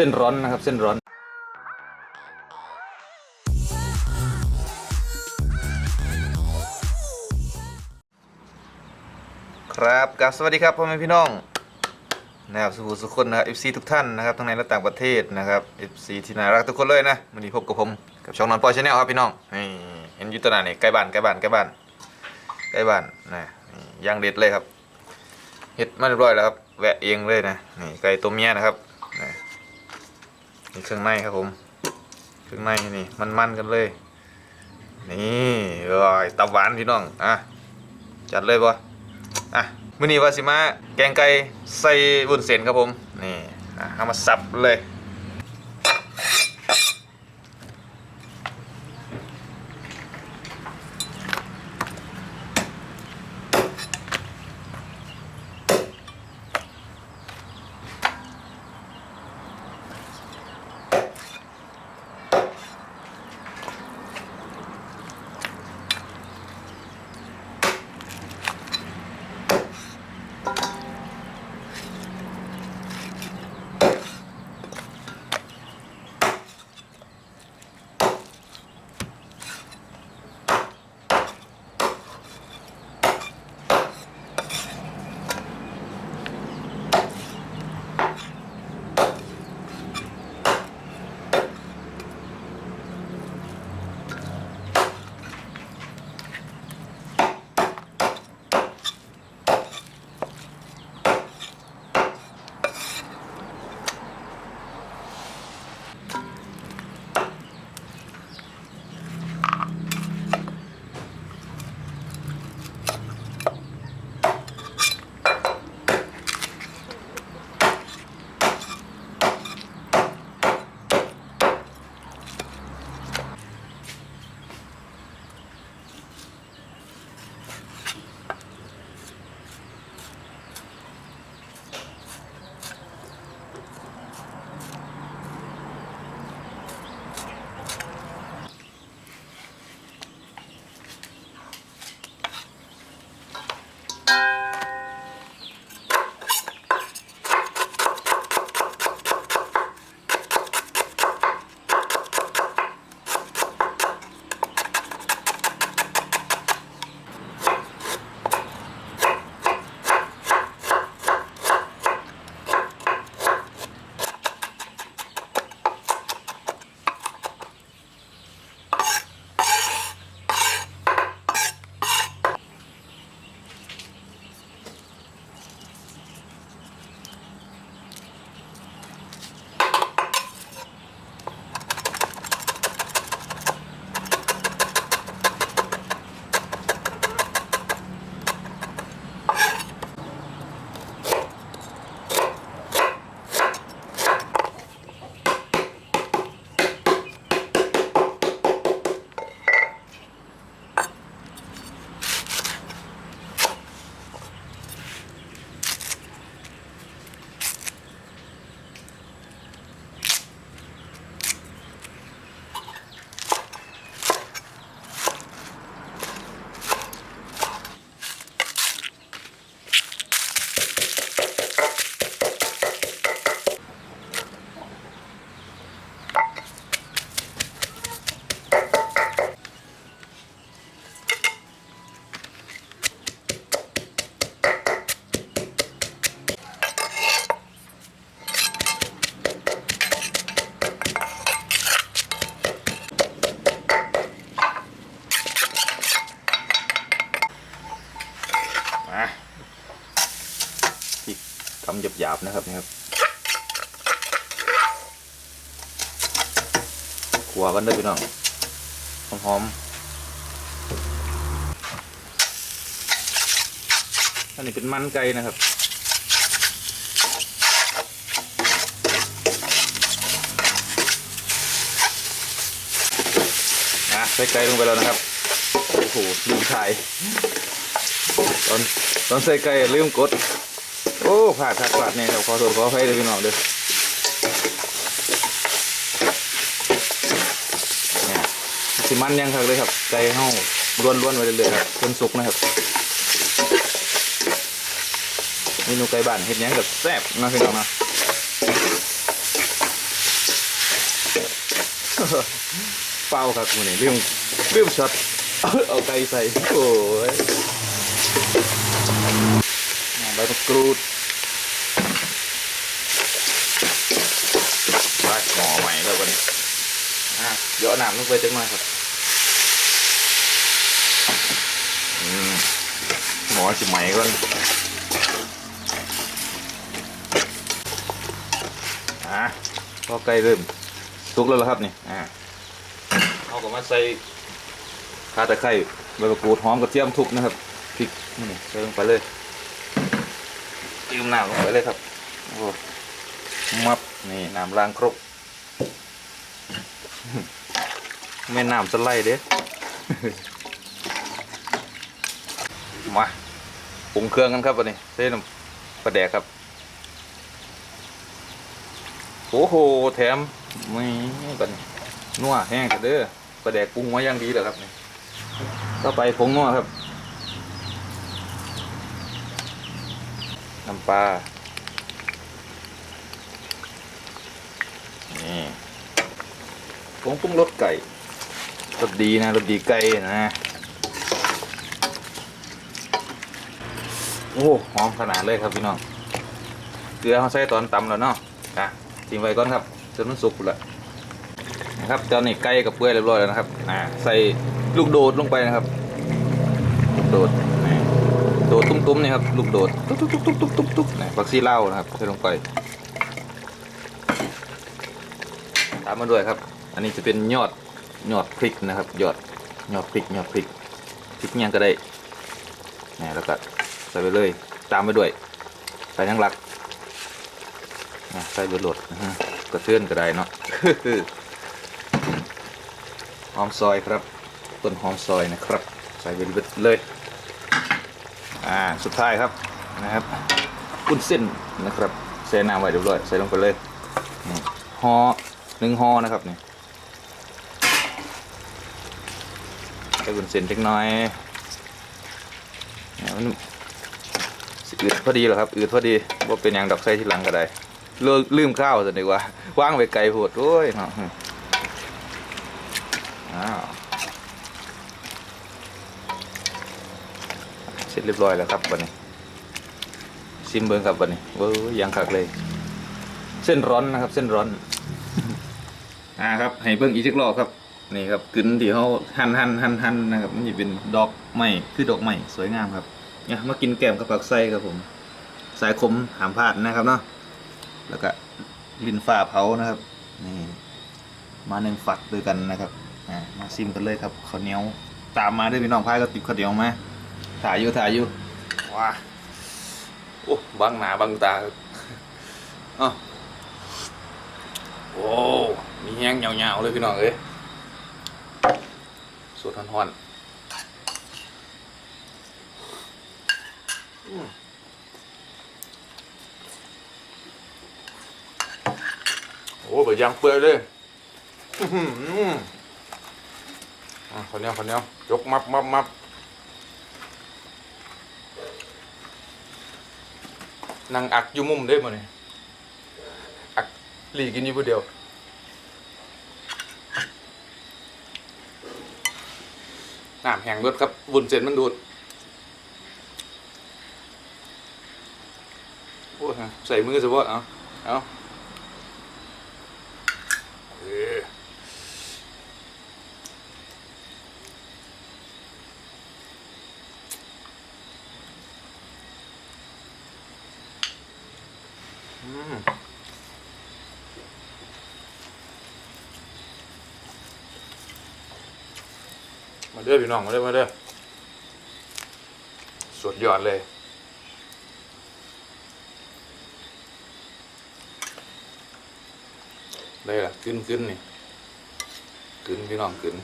ส้นร้อนนะครับ เส้นร้อนครับกับสวัสดีครับพ่อแม่พี่น้องนะครับสุขสุขคนนะครับ FC ทุกท่านนะครับทั้งในและต่างประเทศนะครับ FC ที่น่ารักทุกคนเลยนะวันนี้พบกับผมกับช่องนอนปอยชาแนลครับพี่น้องนี่เห็นอยุตวหนานี่ใกล้บ้านใกล้บ้านใกล้บ้านใกล้บ้านนะย่างเด็ดเลยครับเฮ็ดมาเรียบร้อยแล้วครับแวะเองเลยนะนี่ไก่ตัวเมียนะครับ นี่เครื่องในครับผม เครื่องในนี่มันมันกันเลย นี่เอ้ยตับหวานพี่น้อง อะ จัดเลยบ่อะมื้อนี้ว่าสิมาแกงไก่ใส่วุ้นเส้นครับผม นี่ อะเอามาสับเลย นะครับนี่ครับขัวกันด้วยพี่น้องหอมๆอันนี้เป็นมันไก่นะครับนะใส่ไก่ลงไปแล้วนะครับโอ้โหลืมถ่ายตอนตอนใส่ไก่ลืมกด อ้ผ่าดผ่าดผ่าดเนี่ยครับขอโทษขออภัยเลยพี่น้องเด้อเนี่ยสิมันยังครับเลยครับไก่เฮาล้วนๆไปเรื่อยๆครับจนสุกนะครับเมนูไก่บ้านเฮ็ดยังกับแซ่บนะพี่น้องนะเป้าครับมือนี่ลืมลืมช็อตเอาไก่ใส่โอ้ยใบมะกรูดไปหมอใหม่แล้ววันนี้อะ เยอะน้ำลงไปจังหน่อยครับหมอสิใหม่ก่อนอะพอไก่เริ่มสุกแล้วเหรอครับนี่อ่าเอาก็มาใส่ขาตะไคร้ใบมะกรูดหอมกระเทียมทุบนะครับพริกนี่ใส่ลงไปเลยยืมน้ำลงไปเลยครับโอ้มับนี่น้ำล้างครก แม่น้ำสไลด์เด้ มาปรุงเครื่องกันครับวันนี้ใส่น้ำปลาแดกครับ โอ้โห แถมไม่กันนัวแห้งกันเด้อปลาแดกปรุงมาอย่างดีเลยครับนี่ต่อไปผงนัวครับ น้ำปลา นี่ผงปรุงรสไก่ รสดีนะรสดีไก่นะ โอ้หอมขนาดเลยครับพี่น้อง เกลือเขาใส่ตอนตำแล้วเนาะอะทิ้งไว้ก่อนครับจนมันสุกแล้วนะครับตอนนี้ไก่กับเปื่อยเรียบร้อยแล้วนะครับ อ่า ใส่ลูกโดดลงไปนะครับ ลูกโดดนะโดดตุ้มๆนี่ครับลูกโดดตุ๊บตุ๊บตุ๊บตุ๊บตุ๊บตุ๊บนี่ผักชีเล้านะครับใส่ลงไปตามมาด้วยครับ อันนี้จะเป็นยอด ยอดพริกนะครับยอดยอดพริกยอดพริกพริกยังก็ได้นี่แล้วก็ใส่ไปเลย ตามไปด้วยใส่ยังหลักใส่เบอร์โหลดนะฮะกระเทือนก็ได้เนาะหอมซอยครับต้นหอมซอยนะครับ ใส่ไปเลยอ่าสุดท้ายครับนะครับกุ้นเส้นนะครับใส่น้ำไว้เรียบร้อยใส่ลงไปเลยห่อหนึ่งห่อนะครับเนี่ใส่บุนเส้นเล็กน้อยเนี่ยมันอืดพอดีเหรอครับอืดพอดีว่าเป็นอย่างดอกไส้ที่หลังก็ได้เลิกลืมข้าวจะดีกว่าว่างไปไกลโพดโอ้ยเนาะอ้าวเสร็จเรียบร้อยแล้วครับวันนี้ซิมเบิงครับวันนี้เว้ยยังคักเลย เส้นร้อนนะครับ เส้นร้อนอ่าครับให้เบิ่งอีกสักรอบครับ นี่ครับกึนที่เขาหั่นหั่นหั่นหั่นนะครับมันจะเป็นดอกไม้คือดอกไม้สวยงามครับเนี่ยมากินแกมกับผักไส้ครับผมสายคมหามพลาดนะครับเนาะแล้วก็ลินฟ้าเผานะครับนี่มาหนึ่งฝักด้วยกันนะครับอ่ามาซิมกันเลยครับข้าวเหนียวตามมาด้วยพี่น้องพายก็ติดข้าวเหนียวมาถ่ายอยู่ถ่ายอยู่ว้าโอ้บังหนาบังตาครับอ้าวโอ้มีแห้งยาวๆเลยพี่น้องเอ้ย สดฮ้อนๆโอ้เปิดยางเปื่อยเลยอะคนเนี้ยคนเนี้ยยกมับมับมับนั่งอักอยู่มุมได้มาเนี่ยอักหลีกินอยู่ผู้เดียว น้ำแห้งเบิดครับวุ้นเส้นมันดูดโอ้ยใส่มือสิวะเอาเอาเอออืม มาเด้อพี่น้องมาเด้อมาเด้อสุดยอดเลย ได้ละขึ้นขึ้นนี่ขึ้นพี่น้องขึ้น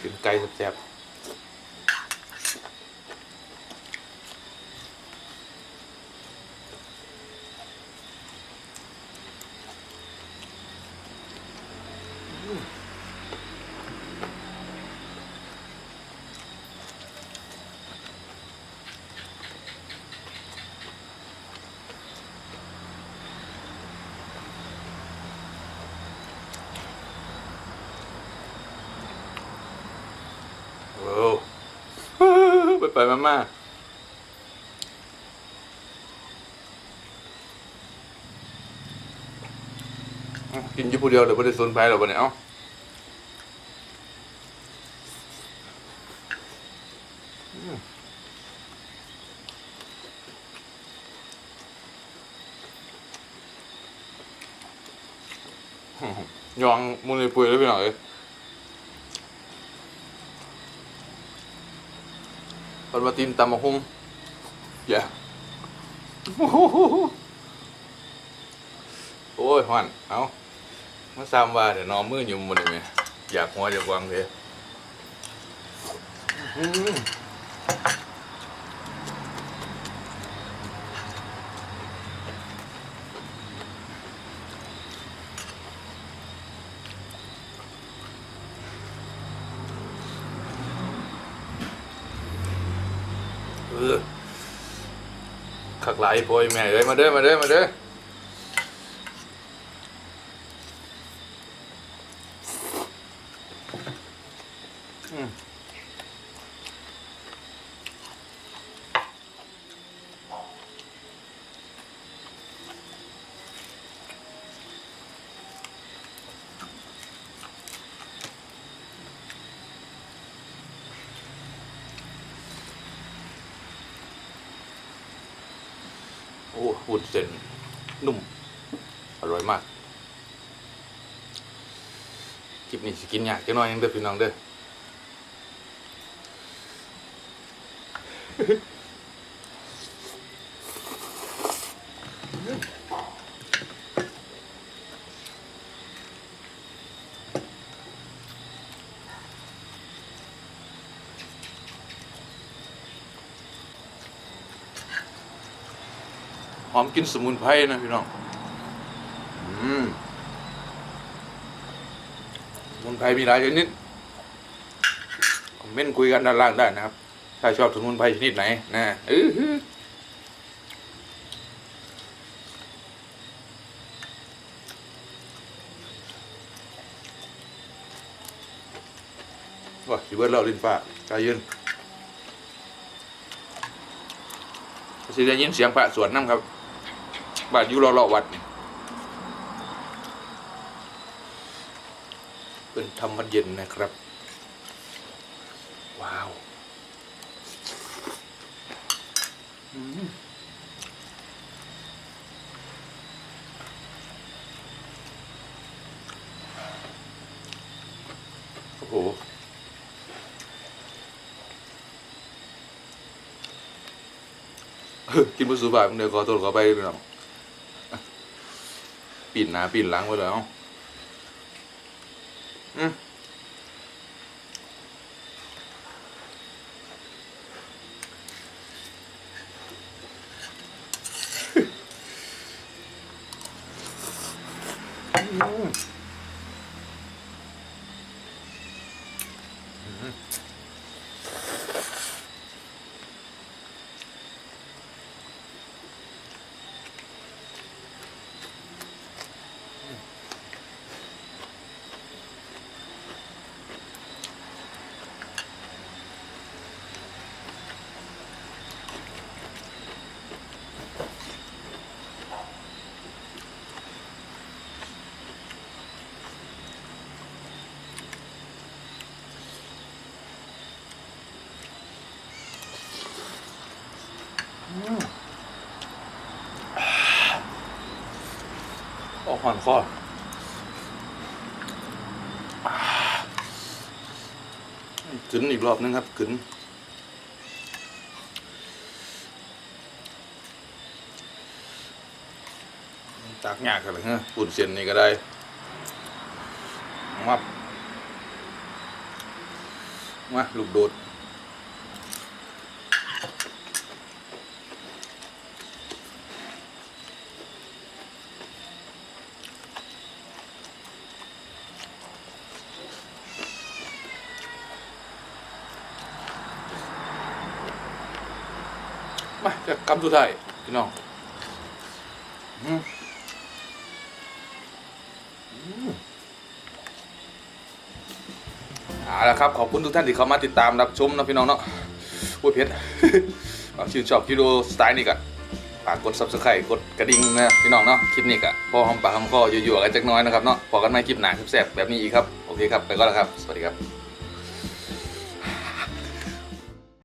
ขึ้นไกลแซ่บ ไปมามาเอ้ากินอยู่ผู้เดียวเดี๋ยวไม่ได้สนไปหรอกวันนี้เอ้าอืมยองมุนเลยปุยแล้วพี่หน่อย ตอนมาตีนตำมะฮุ่งอย่าโอ้ยฮอน เอามาซ้ำว่าเดี๋ยวนอนมืออยู่มันเลยอยากหัวอยากวางเลย อือขักไหลโพ่อยแม่เอ้ยมาเด้อมาเด้อมาเด้อ วุ้นเส้นนุ่ม อร่อยมาก คลิปนี้สกินยากจังน้อยยังเด้อพี่น้องเด้อ อมกินสมุนไพรนะพี่น้องอืมสมุนไพรมีหลายชนิดคอมเมนต์คุยกันด้านล่างได้นะครับ ถ้าชอบสมุนไพรชนิดไหนนะเออหือว้าสิเบิร์ดเราลินฟ้าใจเย็นสิได้ยินเสียงพระสวดน้ำครับ บาดอยู่รอๆวัดนี่เป็นธรรมวัดเย็นนะครับ ว้าวอืมโอ้โหกินบุสุบายมึงเดี๋ยวขอตัวขอไปพี่น้อง ปิ่นหนาปิ่นหลังไว้แล้วอืมอืม ผ่อนคอขึ้นอีกรอบนึงครับขึ้นตากยากกันเลยฮะปุ่นเส้นนี่ก็ได้มามาลูกโดด มาจะกำสุดท้ายพี่น้องอืมอืมเอาละครับขอบคุณทุกท่านที่เข้ามาติดตามรับชมนะพี่น้องเนาะพูดเพชรเอาชื่นชอบคลิปวิดีโอสไตล์นี้ก็ฝากกด subscribe กดกระดิ่งนะพี่น้องเนาะคลิปนี้ก็พอหอมปากหอมคออยู่ๆกันจักหน้อยนะครับเนาะพอกันใหม่คลิปหน้าแซ่บๆแบบนี้อีกครับ โอเคครับ ไปก่อนแล้วครับ สวัสดีครับ